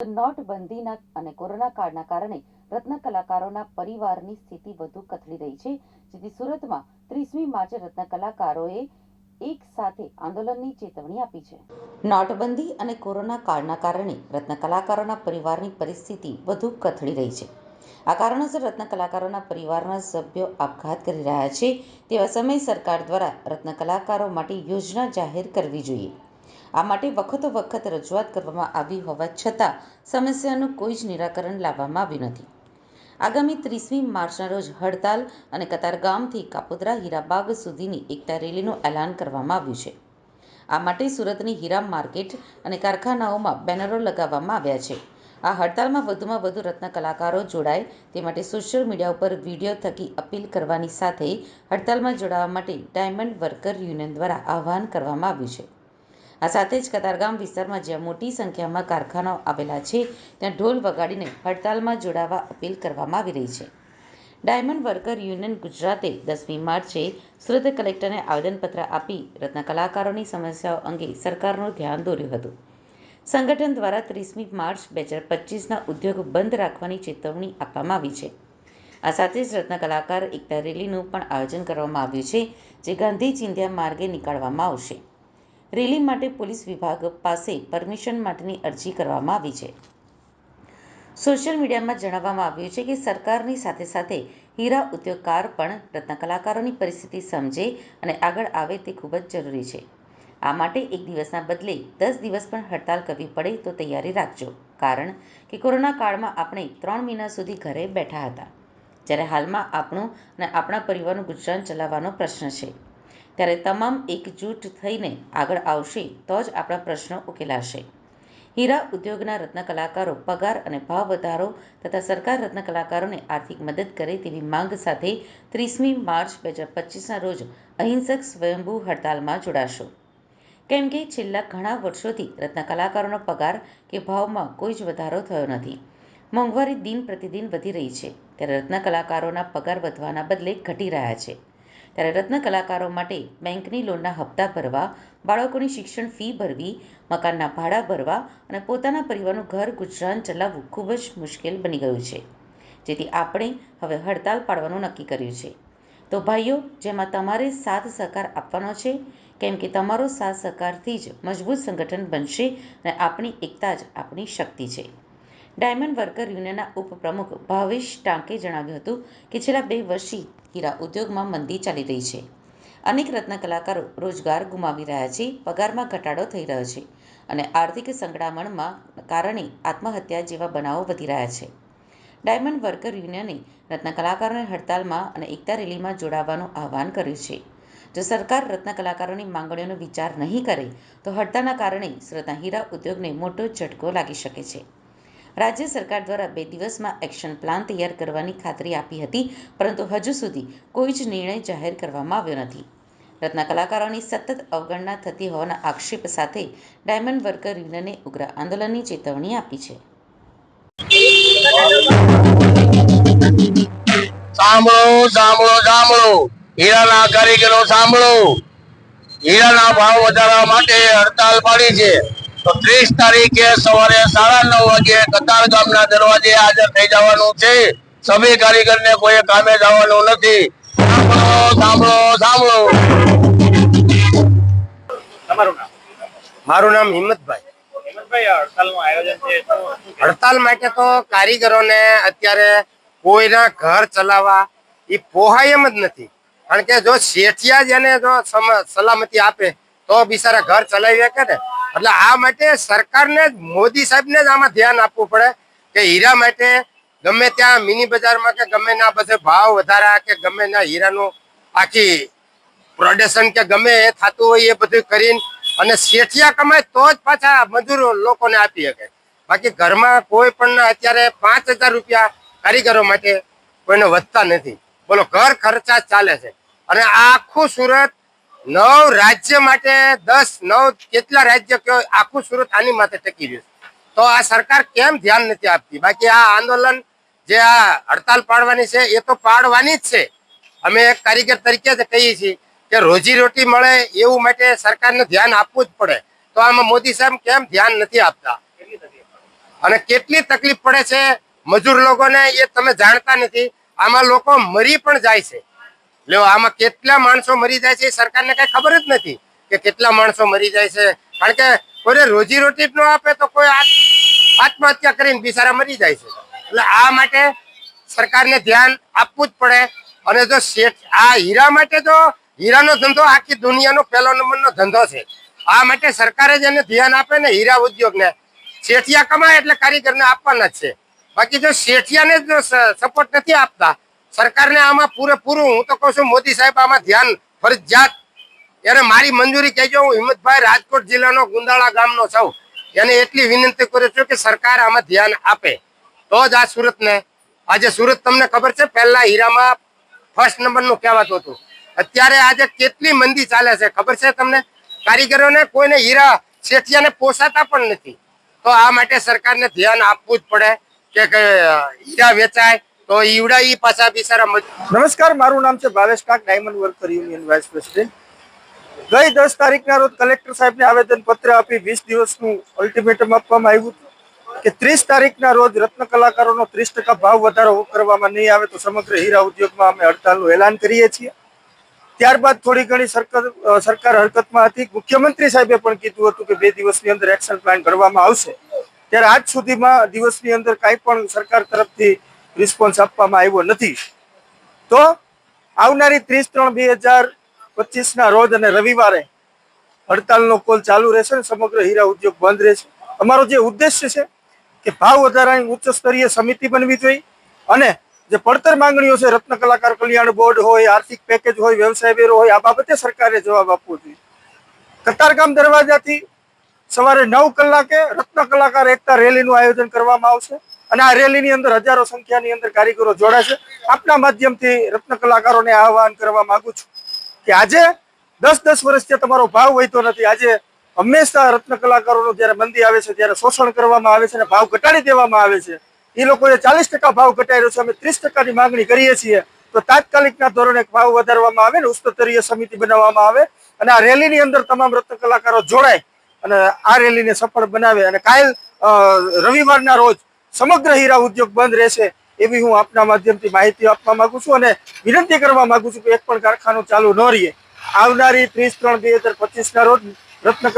નોટબંધીના અને કોરોના કાળના કારણે રત્ન કલાકારોના પરિવારની સ્થિતિ વધુ કથળી રહી છે. જેથી સુરતમાં ત્રીસમી માર્ચે રત્ન કલાકારોએ એક સાથે આંદોલનની ચેતવણી આપી છે. નોટબંધી અને કોરોના કાળના કારણે રત્ન કલાકારોના પરિવારની પરિસ્થિતિ વધુ કથળી રહી છે. આ કારણોસર રત્ન કલાકારોના પરિવારના સભ્યો આપઘાત કરી રહ્યા છે તેવા સમયે સરકાર દ્વારા રત્ન કલાકારો માટે યોજના જાહેર કરવી જોઈએ. આ માટે વખતો વખત રજૂઆત કરવામાં આવી હોવા છતાં સમસ્યાનું કોઈ જ નિરાકરણ લાવવામાં આવ્યું નથી. આગામી ત્રીસમી માર્ચના રોજ હડતાલ અને કતારગામથી કાપોદ્રા હીરાબાગ સુધીની એકતા રેલીનું એલાન કરવામાં આવ્યું છે. આ માટે સુરતની હીરા માર્કેટ અને કારખાનાઓમાં બેનરો લગાવવામાં આવ્યા છે. આ હડતાલમાં વધુમાં વધુ રત્ન કલાકારો જોડાય તે માટે સોશિયલ મીડિયા ઉપર વીડિયો થકી અપીલ કરવાની સાથે હડતાલમાં જોડાવા માટે ડાયમંડ વર્કર યુનિયન દ્વારા આહવાન કરવામાં આવ્યું છે. આ સાથે જ કતારગામ વિસ્તારમાં જ્યાં મોટી સંખ્યામાં કારખાનાઓ આવેલા છે, ત્યાં ઢોલ વગાડીને હડતાલમાં જોડાવા અપીલ કરવામાં આવી રહી છે. ડાયમંડ વર્કર યુનિયન ગુજરાતે દસમી માર્ચે સુરત કલેક્ટરને આવેદનપત્ર આપી રત્ન કલાકારોની સમસ્યાઓ અંગે સરકારનું ધ્યાન દોર્યું હતું. સંગઠન દ્વારા ત્રીસમી માર્ચ બે હજાર પચીસના ઉદ્યોગ બંધ રાખવાની ચેતવણી આપવામાં આવી છે. આ સાથે જ રત્ન કલાકાર એકતા રેલીનું પણ આયોજન કરવામાં આવ્યું છે, જે ગાંધી ચિંધ્યા માર્ગે નીકાળવામાં આવશે. રેલી માટે પોલીસ વિભાગ પાસે પરમિશન માટેની અરજી કરવામાં આવી છે. સોશિયલ મીડિયામાં જણાવવામાં આવ્યું છે કે સરકારની સાથે સાથે હીરા ઉદ્યોગકાર પણ રત્ન કલાકારોની પરિસ્થિતિ સમજે અને આગળ આવે તે ખૂબ જ જરૂરી છે. આ માટે એક દિવસના બદલે દસ દિવસ પણ હડતાલ કરવી પડે તો તૈયારી રાખજો. કારણ કે કોરોના કાળમાં આપણે ત્રણ મહિના સુધી ઘરે બેઠા હતા. જ્યારે હાલમાં આપણું અને આપણા પરિવારનું ગુજરાન ચલાવવાનો પ્રશ્ન છે. ત્યારે તમામ એકજૂટ થઈને આગળ આવશે તો જ આપણા પ્રશ્નો ઉકેલાશે. હીરા ઉદ્યોગના રત્ન કલાકારો પગાર અને ભાવ વધારો તથા સરકાર રત્ન કલાકારોને આર્થિક મદદ કરે તેવી માંગ સાથે ત્રીસમી માર્ચ બે હજાર પચીસના રોજ અહિંસક સ્વયંભૂ હડતાલમાં જોડાશો. કેમ કે છેલ્લા ઘણા વર્ષોથી રત્ન કલાકારોનો પગાર કે ભાવમાં કોઈ જ વધારો થયો નથી. મોંઘવારી દિન પ્રતિદિન વધી રહી છે. ત્યારે રત્ન કલાકારોના પગાર વધવાના બદલે ઘટી રહ્યા છે. ત્યારે રત્ન કલાકારો માટે બેંકની લોનના હપ્તા ભરવા, બાળકોની શિક્ષણ ફી ભરવી, મકાનના ભાડા ભરવા અને પોતાના પરિવારનું ઘર ગુજરાન ચલાવવું ખૂબ જ મુશ્કેલ બની ગયું છે. જેથી આપણે હવે હડતાલ પાડવાનું નક્કી કર્યું છે. તો ભાઈઓ, જેમાં તમારે સાથ સહકાર આપવાનો છે, કેમ કે તમારો સાથ સહકારથી જ મજબૂત સંગઠન બનશે અને આપણી એકતા જ આપણી શક્તિ છે. ડાયમંડ વર્કર યુનિયનના ઉપપ્રમુખ ભાવેશ ટાંકે જણાવ્યું હતું કે છેલ્લા બે વર્ષથી હીરા ઉદ્યોગમાં મંદી ચાલી રહી છે. અનેક રત્ન કલાકારો રોજગાર ગુમાવી રહ્યા છે, પગારમાં ઘટાડો થઈ રહ્યો છે અને આર્થિક સંકળામણમાં કારણે આત્મહત્યા જેવા બનાવો વધી રહ્યા છે. ડાયમંડ વર્કર યુનિયને રત્ન કલાકારોને હડતાલમાં અને એકતા રેલીમાં જોડાવાનું આહવાન કર્યું છે. જો સરકાર રત્ન કલાકારોની માંગણીઓનો વિચાર નહીં કરે, તો હડતાલના કારણે સુરતના હીરા ઉદ્યોગને મોટો ઝટકો લાગી શકે છે. રાજ્ય સરકાર દ્વારા બે દિવસમાં એક્શન પ્લાન તૈયાર કરવાની ખાતરી આપી હતી, પરંતુ હજુ સુધી કોઈ જ નિર્ણય જાહેર કરવામાં આવ્યો નથી. રત્ન સતત અવગણના થતી હોવાના આક્ષેપ સાથે ડાયમંડ વર્કર યુનિયને ઉગ્ર આંદોલનની ચેતવણી આપી છે. સાંભળો સાંભળો સાંભળો. હીરાના કારીગરો સાંભળો. હીરાના ભાવ વધારવા માટે હડતાલ પાડી છે. તો ત્રીસ તારીખે સવારે સાડા નવ વાગે કતાર ગામના દરવાજે હાજર થઈ જવાનું છે. સભી કારીગરને કોઈ કામે જવાનું નથી. સાંભળો સાંભળો સાંભળો. મારું નામ હિંમતભાઈ. હડતાલ માટે તો કારીગરોને અત્યારે કોઈના ઘર ચલાવવા એ પોહાય એમ જ નથી. કારણ કે જો શેઠિયા જ એને જો સલામતી આપે તો બિચારા ઘર ચલાવી શકે ને? એટલે આ માટે સરકારને મોદી સાહેબને જ આમાં ધ્યાન આપવું પડે કે હીરા માટે ગમે ત્યાં મિની બજારમાં કે ગમે ના બધે ભાવ વધારા કે ગમે ના હીરાનું આખી પ્રોડક્શન કે ગમે એ થતું હોય એ બધું કરીને અને શેઠિયા કમાય તો જ પાછા મજૂરો લોકોને આપી શકે. બાકી ઘરમાં કોઈ પણ અત્યારે પાંચ હજાર રૂપિયા કારીગરો માટે કોઈને વધતા નથી. બોલો, ઘર ખર્ચા ચાલે છે. અને આખું સુરત નવ રાજ્ય માટે દસ, નવ કેટલા રાજ્ય કયો આખું સુરત આની માથે ટકી રહ્યું તો આ સરકાર કેમ ધ્યાન નથી આપતી? બાકી આ આંદોલન જે આ હડતાલ પાડવાની છે, એ તો પાડવાની જ છે. અમે એક કારીગર તરીકે જ કહીએ છીએ કે રોજી રોટી મળે એવું માટે સરકારને ધ્યાન આપવું જ પડે. તો આમાં મોદી સાહેબ કેમ ધ્યાન નથી આપતા? અને કેટલી તકલીફ પડે છે મજૂર લોકોને એ તમે જાણતા નથી. આમાં લોકો મરી પણ જાય છે. લ્યો, આમાં કેટલા માણસો મરી જાય છે સરકારને કઈ ખબર જ નથી કે કેટલા માણસો મરી જાય છે. કારણ કે કોઈને રોજી રોટી ન આપે તો કોઈ આત્મહત્યા કરીને બિચારા મરી જાય છે. એટલે આ માટે સરકારને ધ્યાન આપવું જ પડે. અને જો શેઠ, આ હીરા માટે તો હીરાનો ધંધો આખી દુનિયાનો પહેલો નંબરનો ધંધો છે. આ માટે સરકારે જ એને ધ્યાન આપે ને હીરા ઉદ્યોગને. શેઠિયા કમાય એટલે કારીગરને આપવાના જ છે. બાકી જો શેઠિયાને જ સપોર્ટ નથી આપતા સરકારને આમાં પૂરેપૂરું, હું તો કહું છું, મોદી સાહેબ આમાં ધ્યાન, ફરજિયાત. એને મારી મંજૂરી કહેજો, હું હિંમતભાઈ રાજકોટ જિલ્લાનો ગુંદાળા ગામનો છું. એને એટલી વિનંતી કરું છું કે સરકાર આમાં ધ્યાન આપે. તો જ આ સુરતને, આજે સુરત તમને ખબર છે, પહેલા હીરામાં ફર્સ્ટ નંબરનું કહેવાતું હતું. અત્યારે આજે કેટલી મંદી ચાલે છે, ખબર છે તમને? કારીગરોને કોઈને હીરા શેઠિયાને પોસાતા પણ નથી. તો આ માટે સરકારને ધ્યાન આપવું જ પડે કે હીરા વેચાય તો ઈવડા ઈ પાછા બિચારા નમસ્કાર, મારું નામ છે Bhavesh Kak diamond worker union vice president ગઈ દસ તારીખના રોજ કલેક્ટર સાહેબને આવેદન પત્ર આપી વીસ દિવસનું અલ્ટિમેટમ આપવામાં આવ્યું હતું કે ત્રીસ તારીખના રોજ રત્ન કલાકારોનો ત્રીસ ટકા ભાવ વધારો કરવામાં નહીં આવે તો સમગ્ર હીરા ઉદ્યોગમાં અમે હડતાલનું એલાન કરીએ છીએ. ત્યારબાદ થોડી ઘણી સરકાર સરકાર હરકતમાં હતી. મુખ્યમંત્રી સાહેબે પણ કીધું હતું કે બે દિવસની અંદર એક્શન પ્લાન ઘડવામાં આવશે. ત્યારે આજ સુધીમાં દિવસની અંદર કાંઈ પણ સરકાર તરફથી રિસ્પોન્સ આપવામાં આવ્યો નથી. તો આવનારી ત્રીસ ત્રણ બે હજાર પચીસના રોજ અને રવિવારે હડતાલનો કોલ ચાલુ રહેશે અને સમગ્ર હીરા ઉદ્યોગ બંધ રહેશે. અમારો જે ઉદ્દેશ્ય છે કે ભાવ વધારાની ઉચ્ચ સ્તરીય સમિતિ બનવી જોઈએ અને જે પડતર માંગણીઓ છે, રત્ન કલાકાર કલ્યાણ બોર્ડ હોય, આર્થિક પેકેજ હોય, વ્યવસાય વેરો હોય, આ બાબતે સરકારે જવાબ આપવો જોઈએ. કતારગામ દરવાજાથી સવારે નવ કલાકે રત્ન કલાકાર એકતા રેલીનું આયોજન કરવામાં આવશે. અને આ રેલીની અંદર હજારો સંખ્યાની અંદર કારીગરો જોડાશે આપના માધ્યમથી રત્ન કલાકારોને આહવાન કરવા માંગુ છું કે આજે દસ દસ વર્ષથી તમારો ભાવ વધતો નથી. આજે હંમેશા રત્ન કલાકારોનો જ્યારે મંદી આવે છે, ત્યારે શોષણ કરવામાં આવે છે અને ભાવ ઘટાડી દેવામાં આવે છે. એ લોકોએ ચાલીસ ટકા ભાવ ઘટાડ્યો છે. અમે ત્રીસ ટકાની માંગણી કરીએ છીએ. તો તાત્કાલિકના ધોરણે ભાવ વધારવામાં આવે ને ઉચ્ચસ્તરીય સમિતિ બનાવવામાં આવે અને આ રેલીની અંદર તમામ રત્ન કલાકારો જોડાય અને આ રેલીને સફળ બનાવે. અને કાલ રવિવારના રોજ સમગ્ર હીરા ઉદ્યોગ બંધ રહેશે એવી હું આપના માધ્યમથી માહિતી આપવા માંગુ છું અને વિનંતી કરવા માંગુ છું કે એક પણ કારખાનું ચાલુ ન રહીએ. આવનારી ત્રીસ ત્રણ બે હજાર પચીસના રોજ રત્ન